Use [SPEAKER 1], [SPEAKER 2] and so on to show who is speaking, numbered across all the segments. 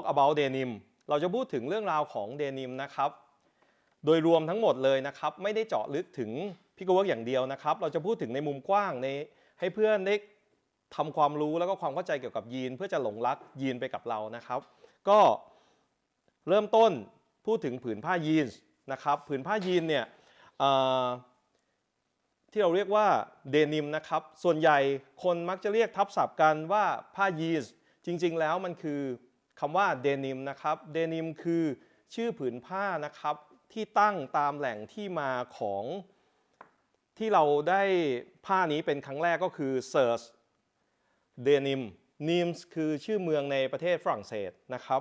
[SPEAKER 1] talk about denim เราจะพูดถึงเรื่องราวของ denim นะครับ โดยรวมทั้งหมดเลยนะครับ ไม่ได้เจาะลึกถึงพิกเวิร์กอย่างเดียวนะครับ เราจะพูดถึงในมุมกว้างในให้เพื่อนได้ทำความรู้แล้วก็ความเข้าใจเกี่ยวกับยีน เพื่อจะหลงรักยีนไปกับเรานะครับ ก็เริ่มต้นพูดถึงผืนผ้ายีนส์นะครับ ผืนผ้ายีนเนี่ยที่เราเรียกว่าเดนิมนะครับ ส่วนใหญ่คนมักจะเรียกทับศัพท์กันว่าผ้ายีนส์จริง ๆ แล้วมันคือ คำว่าเดนิมนะครับเดนิมคือชื่อผืนผ้านะครับที่ตั้งตามแหล่งที่มาของที่เราได้ผ้านี้เป็นครั้งแรกก็คือเซิร์ชเดนิมนิมส์คือชื่อเมืองในประเทศฝรั่งเศสนะครับ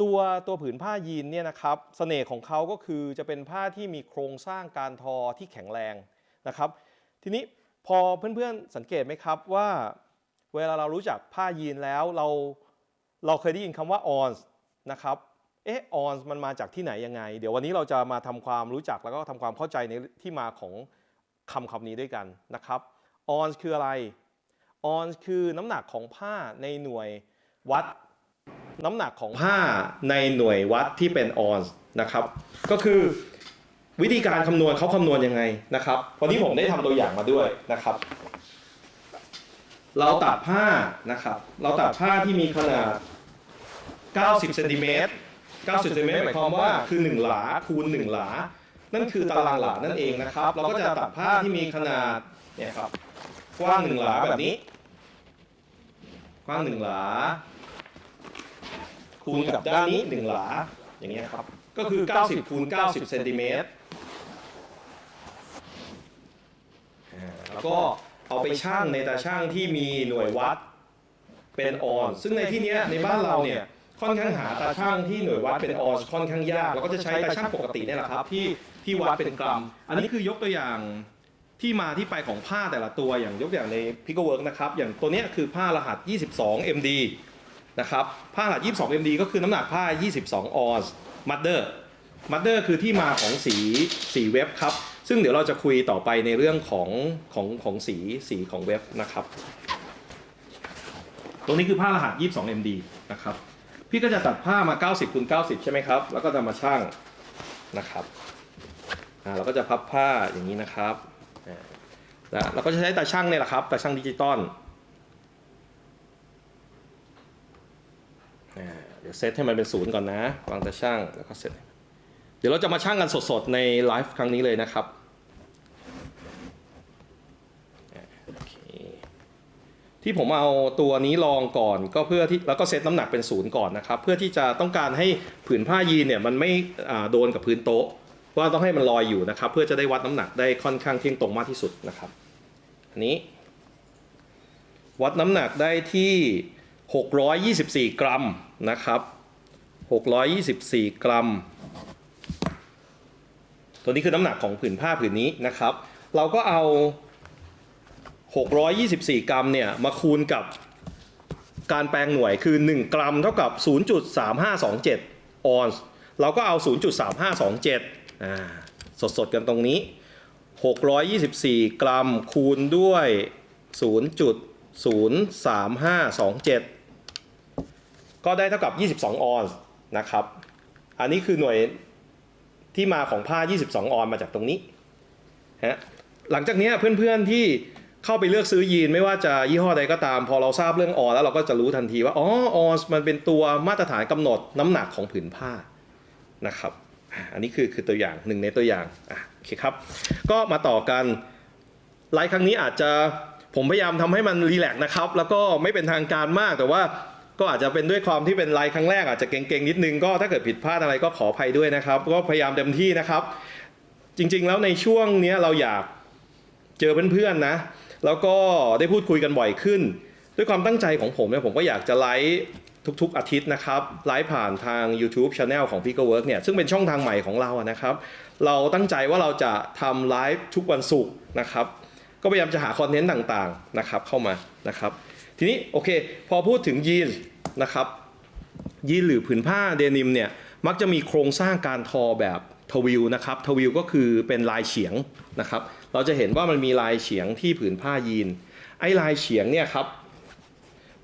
[SPEAKER 1] ตัวตัวผืนผ้ายีนเนี่ยนะครับเสน่ห์ของเขาก็คือจะเป็นผ้าที่มีโครงสร้างการทอที่แข็งแรงนะครับ ทีนี้พอเพื่อนๆสังเกตไหมครับว่า เวลาเรารู้จักผ้ายีนแล้วเรา เราเคยได้ยินคำว่าออนส์นะครับเอ๊ะออนส์มันมาจากที่ไหนยังไง เดี๋ยววันนี้เราจะมาทำความรู้จักแล้วก็ทำความเข้าใจในที่มาของคำคำนี้ด้วยกันนะครับออนส์คืออะไรออนส์คือน้ำหนักของผ้าในหน่วยวัด น้ำหนักของผ้าในหน่วยวัดที่เป็นออนซ์นะครับ ก็คือวิธีการคำนวณเขาคำนวณยังไงนะครับ วันนี้ผมได้ทำตัวอย่างมาด้วยนะครับ เราตัดผ้านะครับ เราตัดผ้าที่มีขนาด 90เซนติเมตร90เซนติเมตรหมายความว่าคือ 1 หลาคูณ 1 หลา นั่นคือตารางหลานั่นเองนะครับ เราก็จะตัดผ้าที่มีขนาดเนี่ยครับกว้าง 1 หลาแบบนี้ กว้าง 1 หลา คูณกับด้านนี้ 1 หลา อย่างเงี้ยครับ ก็คือ 90คูณ90เซนติเมตรแล้วก็ เอาไปชั่งในตาช่างที่มีหน่วยวัดเป็นออน ซึ่งในที่เนี้ยในบ้านเราเนี่ยค่อนข้างหาตาช่างที่หน่วยวัดเป็นออนค่อนข้างยากเราก็จะใช้ตาช่างปกติเนี่ยแหละครับที่ที่วัดเป็นกรัม อันนี้คือยกตัวอย่างที่มาที่ไปของผ้าแต่ละตัวอย่างยกตัวอย่างใน p i c o Work นะครับอย่างตัวเนี้ยคือผ้ารหัส 22 MD นะครับผ้ารหัส 22 MD ก็คือน้ำหนักผ้า 22 ออนซ์มัดเดอร์มัดเดอร์คือที่มาของสีสีเว็บครับ ซึ่งเดี๋ยวเราจะคุยต่อไปในเรื่องของของของสีสีของเว็บนะครับ ตรงนี้คือผ้ารหัส 22 MD นะครับ พี่ก็จะตัดผ้ามา 90คูณ90 ใช่ไหมครับ แล้วก็จะมาชั่งนะครับอ่าเราก็จะพับผ้าอย่างนี้นะครับอ่าเราก็จะใช้ตาช่างเนี่ยแหละครับตาช่างดิจิตอลเดี๋ยวเซตให้มันเป็นศูนย์ก่อนนะ วางตาช่างแล้วก็เสร็จเดี๋ยวเราจะมาช่างกันสดๆ ในไลฟ์ครั้งนี้เลยนะครับอ่าโอเค ที่ผมเอาตัวนี้ลองก่อนก็เพื่อที่แล้วก็เซตน้ำหนักเป็นศูนย์ก่อนนะครับเพื่อที่จะต้องการให้ผืนผ้ายีนเนี่ยมันไม่โดนกับพื้นโต๊ะว่าต้องให้มันลอยอยู่นะครับ เพื่อจะได้วัดน้ำหนักได้ค่อนข้างเที่ยงตรงมากที่สุดนะครับ อันนี้ วัดน้ำหนักได้ที่ 624 กรัมนะครับ 624 กรัม ตัวนี้คือน้ำหนักของผืนผ้าผืนนี้นะครับ เราก็เอา 624 กรัมเนี่ยมาคูณกับการแปลงหน่วยคือ 1 กรัมเท่ากับ 0.3527 ออนซ์เราก็เอา 0.3527อ่าสดๆกันตรงนี้ 624 กรัมคูณด้วย 0.03527 ก็ได้เท่ากับ 22 ออนซ์นะครับ อันนี้คือหน่วยที่มาของผ้า 22 ออนซ์มาจากตรงนี้ฮะหลังจากนี้เพื่อนๆที่ เข้าไปเลือกซื้อยีนไม่ว่าจะยี่ห้อใดก็ตาม พอเราทราบเรื่องออแล้วเราก็จะรู้ทันทีว่าอ๋อออนซ์มันเป็นตัวมาตรฐานกำหนดน้ำหนักของผืนผ้านะครับ อันนี้คือคือตัวอย่างหนึ่งในตัวอย่างอะโอเคครับ ก็มาต่อกันไลฟ์ครั้งนี้อาจจะผมพยายามทำให้มันรีแลกซ์นะครับ แล้วก็ไม่เป็นทางการมากแต่ว่าก็อาจจะเป็นด้วยความที่เป็นไลฟ์ครั้งแรกอาจจะเก่งๆนิดนึงก็ถ้าเกิดผิดพลาดอะไรก็ขออภัยด้วยนะครับ ก็พยายามเต็มที่นะครับ จริงๆแล้วในช่วงเนี้ยเราอยากเจอเพื่อนๆนะ แล้วก็ได้พูดคุยกันบ่อยขึ้น ด้วยความตั้งใจของผมเนี่ยผมก็อยากจะไลฟ์ทุกๆอาทิตย์นะครับไลฟ์ผ่านทาง YouTube Channel ของ p i c o Work เนี่ยซึ่งเป็นช่องทางใหม่ของเราอะนะครับ เราตั้งใจว่าเราจะทำไลฟ์ทุกวันศุกร์นะครับ ก็พยายามจะหาคอนเทนต์ต่างๆนะครับเข้ามานะครับ ทีนี้โอเค พอพูดถึงยีนนะครับยีนหรือผืนผ้าเดนิมเนี่ยมักจะมีโครงสร้างการทอแบบ ทวิลนะครับทวิลก็คือเป็นลายเฉียงนะครับ เราจะเห็นว่ามันมีลายเฉียงที่ผืนผ้ายีน ไอ้ลายเฉียงเนี่ยครับ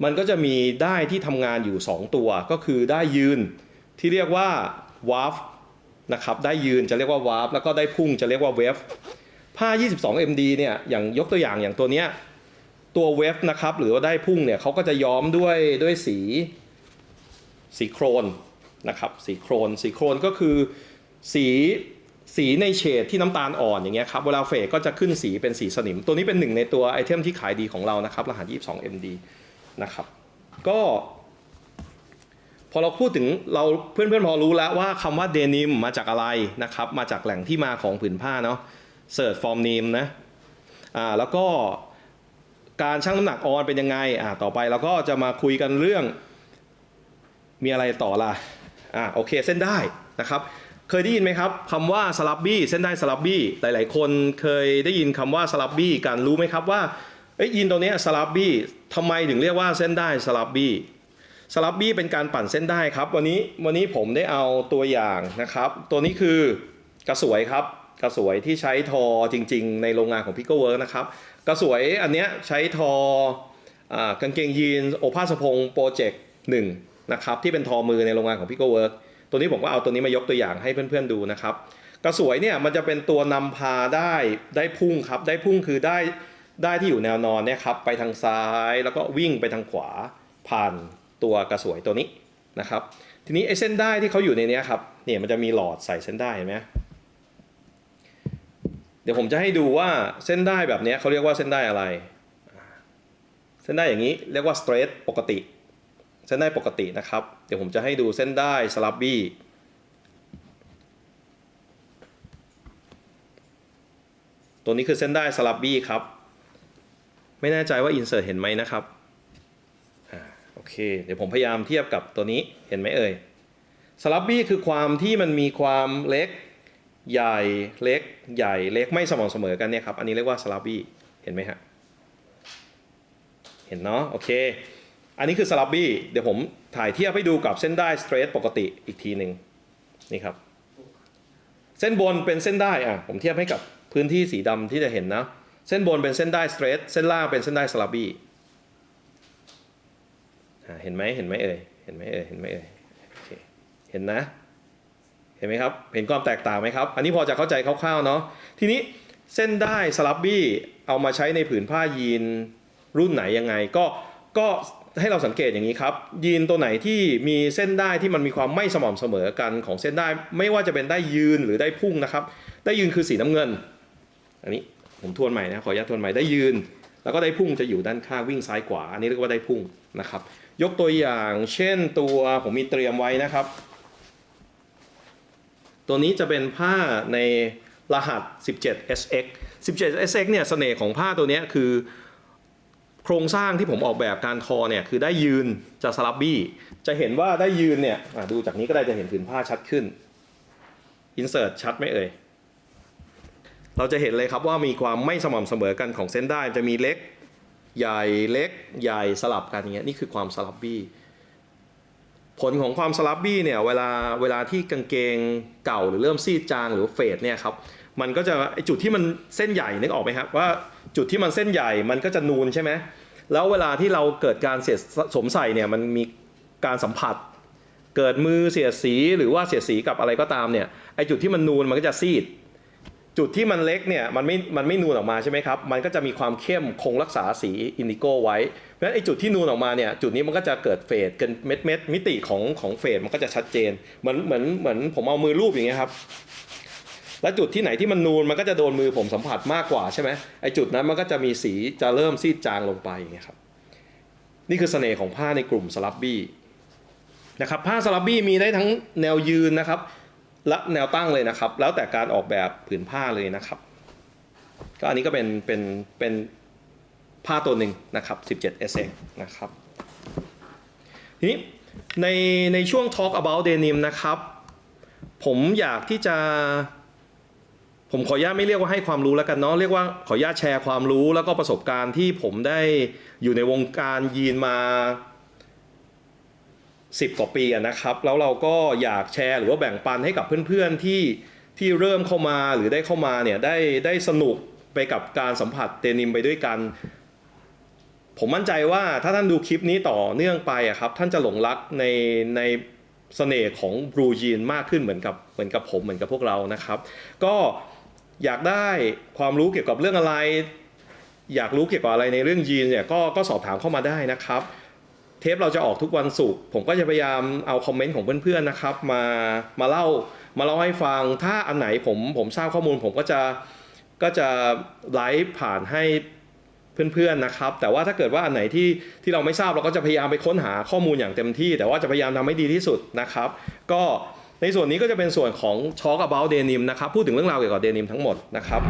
[SPEAKER 1] มันก็จะมีได้ที่ทำงานอยู่ 2 ตัว ก็คือได้ยืนที่เรียกว่าวาร์ฟนะครับ ได้ยืนจะเรียกว่าวาร์ฟแล้วก็ได้พุ่งจะเรียกว่าเวฟ ผ้า 22 MD เนี่ยอย่างยกตัวอย่างอย่างตัวเนี้ยตัวเวฟนะครับหรือว่าได้พุ่งเนี่ยเขาก็จะย้อมด้วยด้วยสีสีโครนนะครับสีโครนสีโครนก็คือ สีสีในเฉดที่น้ำตาลอ่อนอย่างเงี้ยครับเวลาเฟดก็จะขึ้นสีเป็นสีสนิม ตัวนี้เป็นหนึ่งในตัวไอเทมที่ขายดีของเรานะครับรหัส 22 MD นะครับก็พอเราพูดถึงเราเพื่อนๆพอรู้แล้วว่าคำว่าเดนิมมาจากอะไรนะครับมาจากแหล่งที่มาของผืนผ้าเนาะเสิร์ชฟอร์มนีมนะอ่าแล้วก็การชั่งน้ำหนักออนเป็นยังไงอ่าต่อไปเราก็จะมาคุยกันเรื่องมีอะไรต่อละอ่าโอเคเส้นได้นะครับ เคยได้ยินไหมครับคำว่าสลับบี้เส้นได้สลับบี้หลาย ๆ คนเคยได้ยินคำว่าสลับบี้กันรู้ไหมครับว่าเอ้ยินตรงนี้สลับบี้ทำไมถึงเรียกว่าเส้นได้สลับบี้สลับบี้เป็นการปั่นเส้นได้ครับ วันนี้วันนี้ผมได้เอาตัวอย่างนะครับ ตัวนี้คือกระสวยครับกระสวยที่ใช้ทอจริง ๆ ในโรงงานของ p i c o Work นะครับกระสวยอันเนี้ยใช้ทออกางเกงยีนโอภาสพงโปรเจกต์หนึ่งนะครับที่เป็นทอมือในโรงงานของ p i c o Work ตัวนี้ผมก็เอาตัวนี้มายกตัวอย่างให้เพื่อนๆดูนะครับกระสวยเนี่ยมันจะเป็นตัวนำพาได้ได้พุ่งครับ ได้พุ่งคือได้ได้ที่อยู่แนวนอนเนี่ยครับไปทางซ้ายแล้วก็วิ่งไปทางขวาผ่านตัวกระสวยตัวนี้นะครับ ทีนี้ไอ้เส้นได้ที่เขาอยู่ในนี้ครับเนี่ยมันจะมีหลอดใส่เส้นได้เห็นไหมเดี๋ยวผมจะให้ดูว่าเส้นได้แบบนี้เขาเรียกว่าเส้นได้อะไร เส้นได้อย่างนี้เรียกว่า straight ปกติ เส้นได้ปกตินะครับ เดี๋ยวผมจะให้ดูเส้นได้สลับบี้ตัวนี้คือเส้นได้สลับบี้ครับ ไม่แน่ใจว่าอินเสิร์ตเห็นไหมนะครับอโอเค เดี๋ยวผมพยายามเทียบกับตัวนี้เห็นไหมเอ่ยสลับบี้คือความที่มันมีความเล็กใหญ่เล็กใหญ่เล็กไม่สม่ำเสมอกันเนี่ยครับ อันนี้เรียกว่าสลับบี้เห็นไหมฮะ เห็นเนาะโอเค อันนี้คือสลับบี้เดี๋ยวผมถ่ายเทียบให้ดูกับเส้นได้สเตรทปกติอีกทีหนึ่งนี่ครับ เส้นบนเป็นเส้นได้อะผมเทียบให้กับพื้นที่สีดำที่จะเห็นนะ เส้นบนเป็นเส้นได้สเตรทเส้นล่างเป็นเส้นได้สลับบี้เห็นไหมเห็นไหมเอ่ยเห็นไหมเอ่ยเห็นไหมเอ่ยเห็นนะ เห็นไหมครับ เห็นความแตกต่างไหมครับ อันนี้พอจะเข้าใจคร่าวๆเนาะทีนี้เส้นได้สลับบี้เอามาใช้ในผืนผ้ายีนรุ่นไหนยังไง ก็ก็ ให้เราสังเกตอย่างนี้ครับยีนตัวไหนที่มีเส้นได้ที่มันมีความไม่สม่ำเสมอกันของเส้นได้ ไม่ว่าจะเป็นได้ยืนหรือได้พุ่งนะครับได้ยืนคือสีน้ำเงิน อันนี้ผมทวนใหม่นะขออนุญาตทวนใหม่ได้ยืน แล้วก็ได้พุ่งจะอยู่ด้านข้างวิ่งซ้ายขวาอันนี้เรียกว่าได้พุ่งนะครับ ยกตัวอย่างเช่นตัวผมมีเตรียมไว้นะครับ ตัวนี้จะเป็นผ้าในรหัส 17SX 17SX เนี่ยเสน่ห์ของผ้าตัวนี้คือ โครงสร้างที่ผมออกแบบการทอเนี่ยคือได้ยืนจะสลับบี้ จะเห็นว่าได้ยืนเนี่ยดูจากนี้ก็ได้จะเห็นผืนผ้าชัดขึ้นอินเสิร์ตชัดไหมเอ่ยเราจะเห็นเลยครับว่ามีความไม่สม่ำเสมอกันของเส้นได้จะมีเล็กใหญ่เล็กใหญ่สลับกันอย่างเงี้ยนี่คือความสลับบี้ผลของความสลับบี้เนี่ยเวลาเวลาที่กางเกงเก่าหรือเริ่มซีดจางหรือเฟดเนี่ยครับมันก็จะไอจุดที่มันเส้นใหญ่นึกออกไหมครับว่า จุดที่มันเส้นใหญ่มันก็จะนูนใช่ไหมแล้วเวลาที่เราเกิดการเสียดสมใส่เนี่ยมันมีการสัมผัส เกิดมือเสียดสีหรือว่าเสียดสีกับอะไรก็ตามเนี่ยไอจุดที่มันนูนมันก็จะซีด จุดที่มันเล็กเนี่ยมันไม่มันไม่นูนออกมาใช่ไหมครับมันก็จะมีความเข้มคงรักษาสีอินดิโก้ไว้เพราะฉะนั้นไอ้จุดที่นูนออกมาเนี่ยจุดนี้มันก็จะเกิดเฟดกันเม็ดเม็ดมิติของของเฟดมันก็จะชัดเจนเหมือนเหมือนเหมือนผมเอามือรูปอย่างเงี้ยครับ แล้วจุดที่ไหนที่มันนูนมันก็จะโดนมือผมสัมผัสมากกว่าใช่ไหมไอ้จุดนั้นมันก็จะมีสีจะเริ่มซีดจางลงไปอย่างเงี้ยครับนี่คือเสน่ห์ของผ้าในกลุ่มสลับบี้นะครับผ้าสลับบี้มีได้ทั้งแนวยืนนะครับและแนวตั้งเลยนะครับ แล้วแต่การออกแบบผืนผ้าเลยนะครับ ก็อันนี้ก็เป็นเป็นเป็นผ้าตัวหนึ่งนะครับ 17 SX นะครับทีนี้ในในช่วง Talk about denim นะครับ ผมอยากที่จะ ผมขออนุญาตไม่เรียกว่าให้ความรู้แล้วกันเนาะเรียกว่าขออนุญาตแชร์ความรู้แล้วก็ประสบการณ์ที่ผมได้อยู่ในวงการยีนมา10กว่าปีนะครับ แล้วเราก็อยากแชร์หรือว่าแบ่งปันให้กับเพื่อนๆที่ที่เริ่มเข้ามาหรือได้เข้ามาเนี่ยได้ได้สนุกไปกับการสัมผัสเดนิมไปด้วยกัน ผมมั่นใจว่าถ้าท่านดูคลิปนี้ต่อเนื่องไปอะครับ ท่านจะหลงรักในในเสน่ห์ของบลูจีนมากขึ้นเหมือนกับเหมือนกับผมเหมือนกับพวกเรานะครับ ก็ อยากได้ความรู้เกี่ยวกับเรื่องอะไร อยากรู้เกี่ยวกับอะไรในเรื่องยีนเนี่ยก็ก็สอบถามเข้ามาได้นะครับ เทปเราจะออกทุกวันศุกร์ผมก็จะพยายามเอาคอมเมนต์ของเพื่อนๆนะครับ มามาเล่ามาเล่าให้ฟังถ้าอันไหนผมผมทราบข้อมูล ผมก็จะก็จะไลฟ์ผ่านให้เพื่อนๆนะครับ แต่ว่าถ้าเกิดว่าอันไหนที่ที่เราไม่ทราบเราก็จะพยายามไปค้นหาข้อมูลอย่างเต็มที่ แต่ว่าจะพยายามทำให้ดีที่สุดนะครับ ก็ ในส่วนนี้ก็จะเป็นส่วนของช็อคกับเบลเดนิมนะครับ พูดถึงเรื่องราวเกี่ยวกับเดนิมทั้งหมดนะครับ